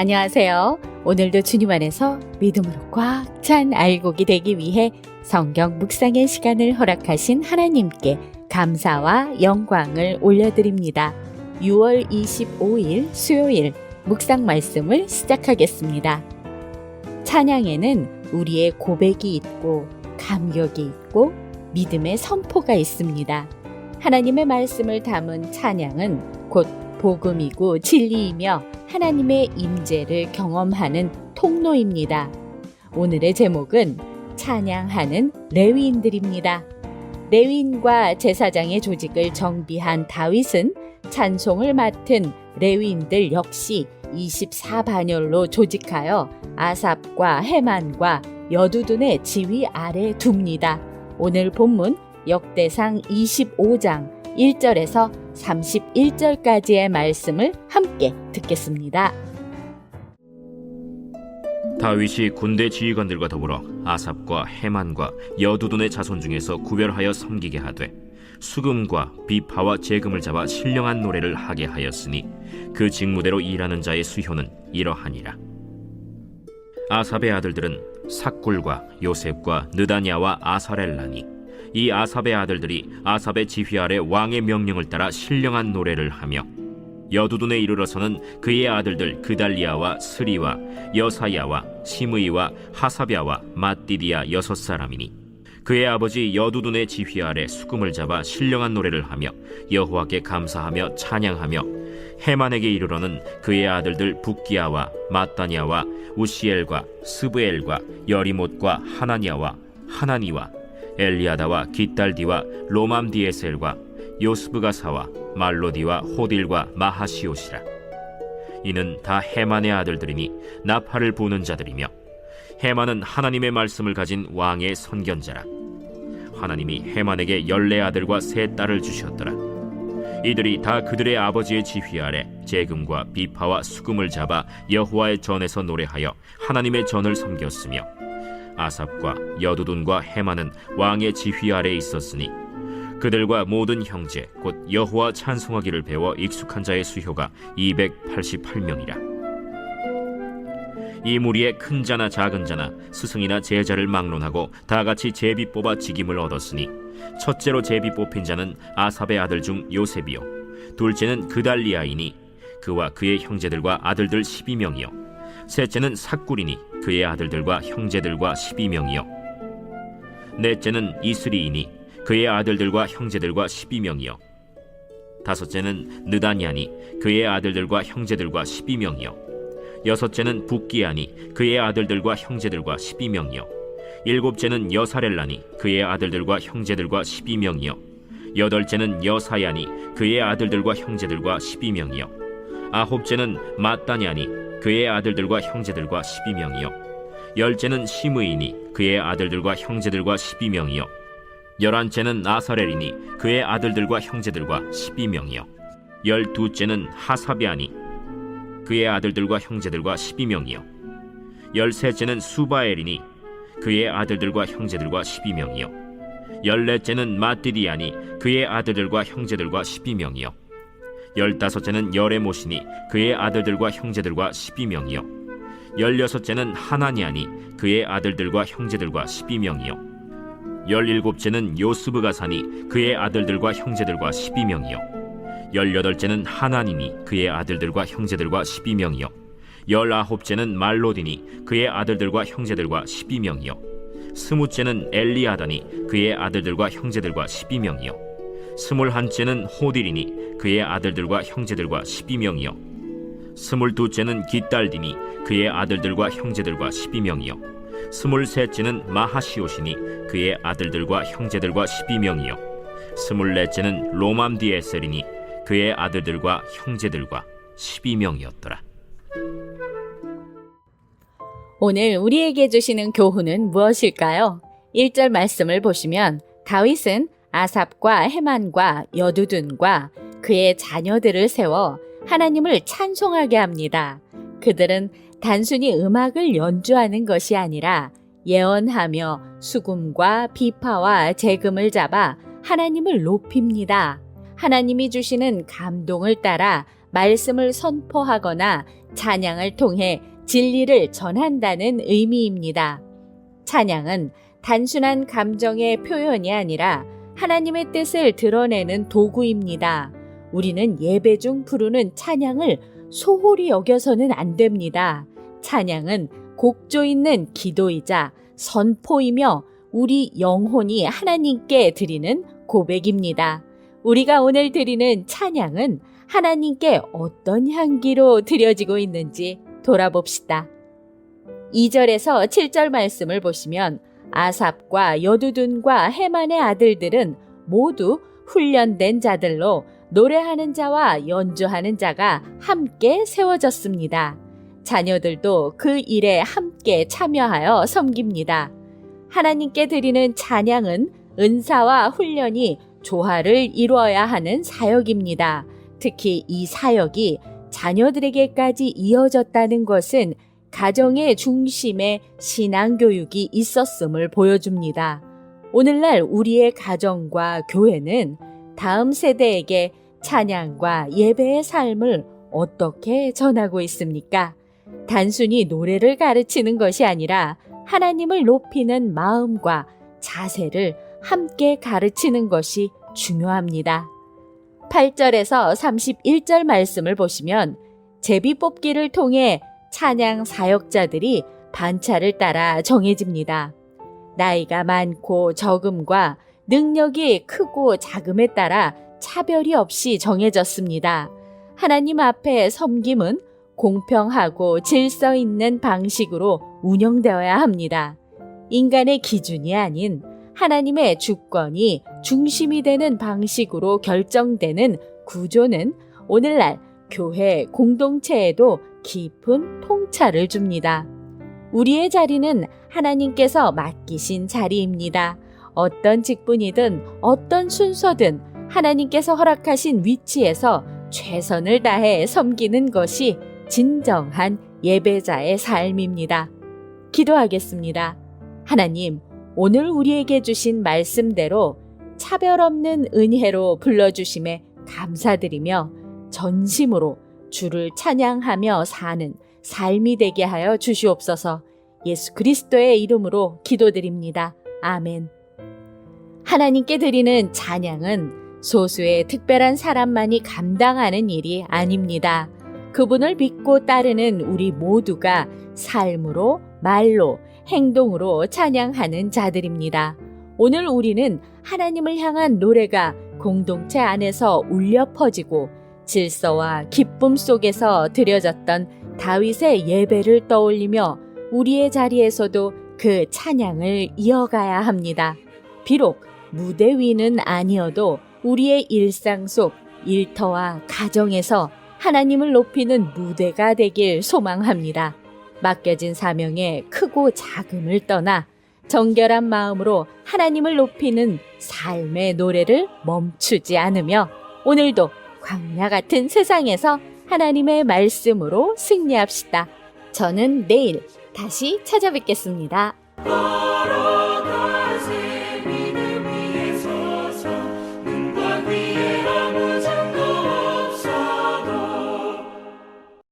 안녕하세요. 오늘도 주님 안에서 믿음으로 꽉 찬 알곡이 되기 위해 성경 묵상의 시간을 허락하신 하나님께 감사와 영광을 올려드립니다. 6월 25일 수요일 묵상 말씀을 시작하겠습니다. 찬양에는 우리의 고백이 있고 감격이 있고 믿음의 선포가 있습니다. 하나님의 말씀을 담은 찬양은 곧 복음이고 진리이며 하나님의 임재를 경험하는 통로입니다. 오늘의 제목은 찬양하는 레위인들입니다. 레위인과 제사장의 조직을 정비한 다윗은 찬송을 맡은 레위인들 역시 24반열로 조직하여 아삽과 헤만과 여두둔의 지휘 아래 둡니다. 오늘 본문 역대상 25장 1절에서 31절까지의 말씀을 함께 듣겠습니다. 다윗이 군대 지휘관들과 더불어 아삽과 헤만과 여두둔의 자손 중에서 구별하여 섬기게 하되 수금과 비파와 재금을 잡아 신령한 노래를 하게 하였으니 그 직무대로 일하는 자의 수효는 이러하니라 아삽의 아들들은 삭굴과 요셉과 느다냐와 아사렐라니 이 아삽의 아들들이 아삽의 지휘 아래 왕의 명령을 따라 신령한 노래를 하며 여두둔에 이르러서는 그의 아들들 그달리아와 스리와 여사야와 시므이와 하사랴와 마띠디아 여섯 사람이니 그의 아버지 여두둔의 지휘 아래 수금을 잡아 신령한 노래를 하며 여호와께 감사하며 찬양하며 해만에게 이르러는 그의 아들들 북기야와 마따냐와 우시엘과 스브엘과 여리못과 하나냐와 하나니와 엘리아다와 깃달디와 로맘디에셀과 요스브가사와 말로디와 호딜과 마하시오시라. 이는 다 해만의 아들들이니 나팔을 부는 자들이며 해만은 하나님의 말씀을 가진 왕의 선견자라. 하나님이 해만에게 열네 아들과 세 딸을 주셨더라. 이들이 다 그들의 아버지의 지휘 아래 재금과 비파와 수금을 잡아 여호와의 전에서 노래하여 하나님의 전을 섬겼으며 아삽과 여두둔과 해만은 왕의 지휘 아래 있었으니 그들과 모든 형제 곧 여호와 찬송하기를 배워 익숙한 자의 수효가 288명이라. 이 무리에 큰 자나 작은 자나 스승이나 제자를 막론하고 다 같이 제비 뽑아 직임을 얻었으니 첫째로 제비 뽑힌 자는 아삽의 아들 중 요셉이요. 둘째는 그달리아이니 그와 그의 형제들과 아들들 12명이요 셋째는 삭굴이니 그의 아들들과 형제들과 12명이요. 넷째는 이스리이니 그의 아들들과 형제들과 12명이요. 다섯째는 느다냐니 그의 아들들과 형제들과 12명이요. 여섯째는 북기아니 그의 아들들과 형제들과 12명이요. 일곱째는 여사렐라니 그의 아들들과 형제들과 12명이요. 여덟째는 여사야니 그의 아들들과 형제들과 12명이요. 아홉째는 마따냐니 그의 아들들과 형제들과 12명이요. 열째는 시므이니 그의 아들들과 형제들과 12명이요. 열한째는 아사렐이니 그의 아들들과 형제들과 12명이요. 열두째는 하사비아니 그의 아들들과 형제들과 12명이요. 열셋째는 수바엘이니 그의 아들들과 형제들과 12명이요. 열넷째는 마띠디아니 그의 아들들과 형제들과 12명이요 열다섯째는 여레모시니 그의 아들들과 형제들과 12명이요. 열여섯째는 하나니아니 그의 아들들과 형제들과 12명이요. 열일곱째는 요스브가 사니 그의 아들들과 형제들과 12명이요. 열여덟째는 하나니니 그의 아들들과 형제들과 12명이요. 열아홉째는 말로디니 그의 아들들과 형제들과 12명이요. 스무째는 엘리아다니 그의 아들들과 형제들과 12명이요 스물한째는 호딜이니 그의 아들들과 형제들과 12명이요 스물두째는 깃달디니 그의 아들들과 형제들과 12명이요 스물셋째는 마하시오시니 그의 아들들과 형제들과 12명이요 스물넷째는 로맘디에셀이니 그의 아들들과 형제들과 12명이었더라. 오늘 우리에게 주시는 교훈은 무엇일까요? 1절 말씀을 보시면 다윗은 아삽과 헤만과 여두둔과 그의 자녀들을 세워 하나님을 찬송하게 합니다. 그들은 단순히 음악을 연주하는 것이 아니라 예언하며 수금과 비파와 재금을 잡아 하나님을 높입니다. 하나님이 주시는 감동을 따라 말씀을 선포하거나 찬양을 통해 진리를 전한다는 의미입니다. 찬양은 단순한 감정의 표현이 아니라 하나님의 뜻을 드러내는 도구입니다. 우리는 예배 중 부르는 찬양을 소홀히 여겨서는 안 됩니다. 찬양은 곡조 있는 기도이자 선포이며 우리 영혼이 하나님께 드리는 고백입니다. 우리가 오늘 드리는 찬양은 하나님께 어떤 향기로 드려지고 있는지 돌아봅시다. 2절에서 7절 말씀을 보시면 아삽과 여두둔과 해만의 아들들은 모두 훈련된 자들로 노래하는 자와 연주하는 자가 함께 세워졌습니다. 자녀들도 그 일에 함께 참여하여 섬깁니다. 하나님께 드리는 찬양은 은사와 훈련이 조화를 이루어야 하는 사역입니다. 특히 이 사역이 자녀들에게까지 이어졌다는 것은 가정의 중심에 신앙교육이 있었음을 보여줍니다. 오늘날 우리의 가정과 교회는 다음 세대에게 찬양과 예배의 삶을 어떻게 전하고 있습니까? 단순히 노래를 가르치는 것이 아니라 하나님을 높이는 마음과 자세를 함께 가르치는 것이 중요합니다. 8절에서 31절 말씀을 보시면 제비 뽑기를 통해 찬양 사역자들이 반차를 따라 정해집니다. 나이가 많고 적음과 능력이 크고 작음에 따라 차별이 없이 정해졌습니다. 하나님 앞에 섬김은 공평하고 질서 있는 방식으로 운영되어야 합니다. 인간의 기준이 아닌 하나님의 주권이 중심이 되는 방식으로 결정되는 구조는 오늘날 교회 공동체에도 깊은 통찰을 줍니다. 우리의 자리는 하나님께서 맡기신 자리입니다. 어떤 직분이든 어떤 순서든 하나님께서 허락하신 위치에서 최선을 다해 섬기는 것이 진정한 예배자의 삶입니다. 기도하겠습니다. 하나님, 오늘 우리에게 주신 말씀대로 차별 없는 은혜로 불러주심에 감사드리며 전심으로 주를 찬양하며 사는 삶이 되게 하여 주시옵소서 예수 그리스도의 이름으로 기도드립니다. 아멘. 하나님께 드리는 찬양은 소수의 특별한 사람만이 감당하는 일이 아닙니다. 그분을 믿고 따르는 우리 모두가 삶으로, 말로, 행동으로 찬양하는 자들입니다. 오늘 우리는 하나님을 향한 노래가 공동체 안에서 울려 퍼지고 질서와 기쁨 속에서 드려졌던 다윗의 예배를 떠올리며 우리의 자리에서도 그 찬양을 이어가야 합니다. 비록 무대 위는 아니어도 우리의 일상 속 일터와 가정에서 하나님을 높이는 무대가 되길 소망합니다. 맡겨진 사명에 크고 작음을 떠나 정결한 마음으로 하나님을 높이는 삶의 노래를 멈추지 않으며 오늘도 광야 같은 세상에서 하나님의 말씀으로 승리합시다. 저는 내일 다시 찾아뵙겠습니다.